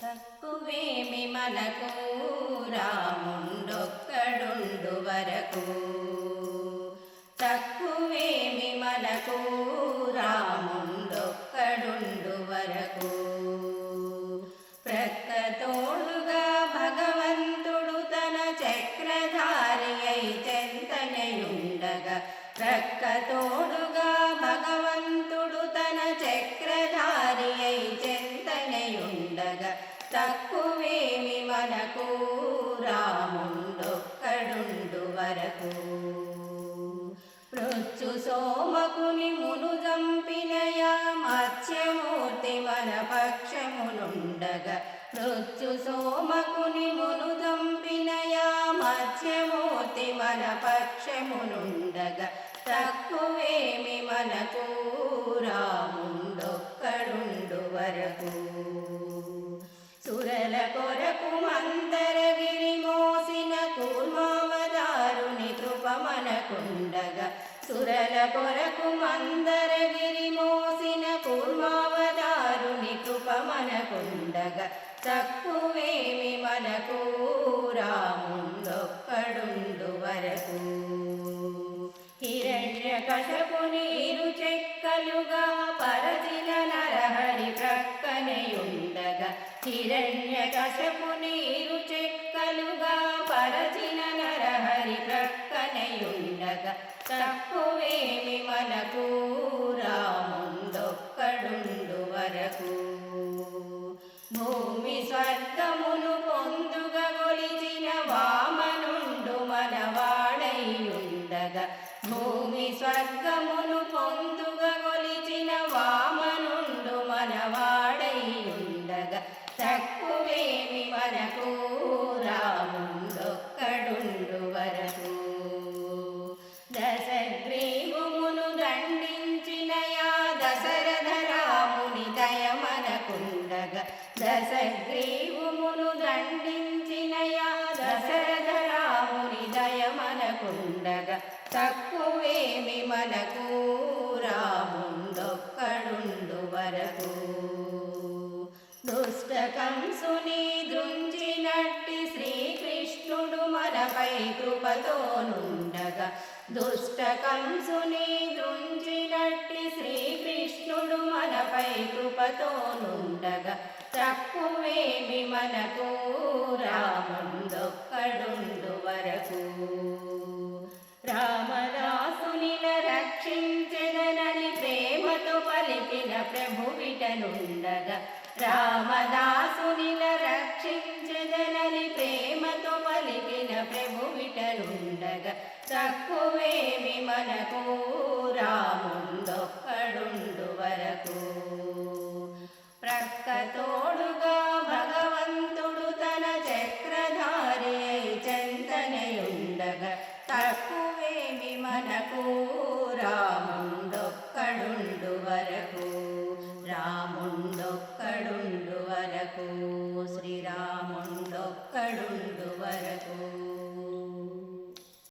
తక్కువేమి మనకు రాముండొక్కడుండు వరకు తక్కువేమి మనకు రాముండొక్కడుండు వరకు ప్రక్కతోడుగా భగవంతుడు తన చక్రధారి అయి చెంతనయుండగా ప్రక్కతోడుగా తక్కువేమి మనకు? రాముండొక్కడుండు వరకు. మృత్యు సోమకుని మును చంపినయ మత్స్యమూర్తి మన పక్షమునుండగా. మృత్యు సోమకుని మును చంపినయ మత్స్యమూర్తి మన పక్షమునుండగా. తక్కువేమి మనకు? రాముండొక్కడుండు వరకు. ఉండగా సురల కొరకు మందరగిరి మోసిన కూర్మావదారుని కృప మనకుండగా. తక్కువేమి మనకు రాముందొక్కడుండు వరకు. హిరణ్య కశపుని నీరు చెక్కలుగా పరచిన నరహరి ప్రక్కనయుండగా. హిరణ్య కశపుని నీరు చెక్కలుగా పరచిన ప్రక్కనయుండగా తక్కువేమి మనకు రాముందొక్కడుండు వరకు. భూమి స్వర్గమును పొందుగా కొలిచిన వామనుండు మనవాడైయుండగా. భూమి స్వర్గమును పొందుగా కొలిచిన వామనుండు మనవాడైయుండగా. తక్కువేమి మనకు దశగ్రీవుమును దండించిన దశరథరాముని దశరథ దయ మనకుండగా తక్కువేమి మనకు రాముందొక్కడుండు వరకు. దుష్టకంసుని దృంచినట్టి శ్రీకృష్ణుడు మనపై కృపతోనుండగా దుష్టకంసుని దృంచినట్టి శ్రీకృష్ణుడు మనపై కృపతోనుండగా తక్కువేమి మనకు? రాముండొక్కడుండు వరకు. రామదాసునిల రక్షించెదనని ప్రేమతో పలికిన ప్రభు విటనుండగా రామదాసునిల రక్షించెదనని ప్రేమతో పలికిన ప్రభు విటనుండగా తక్కువేమి మనకు? రా మనకు రాముండొక్కడుండు వరకు రాముండొక్కడుండు వరకు.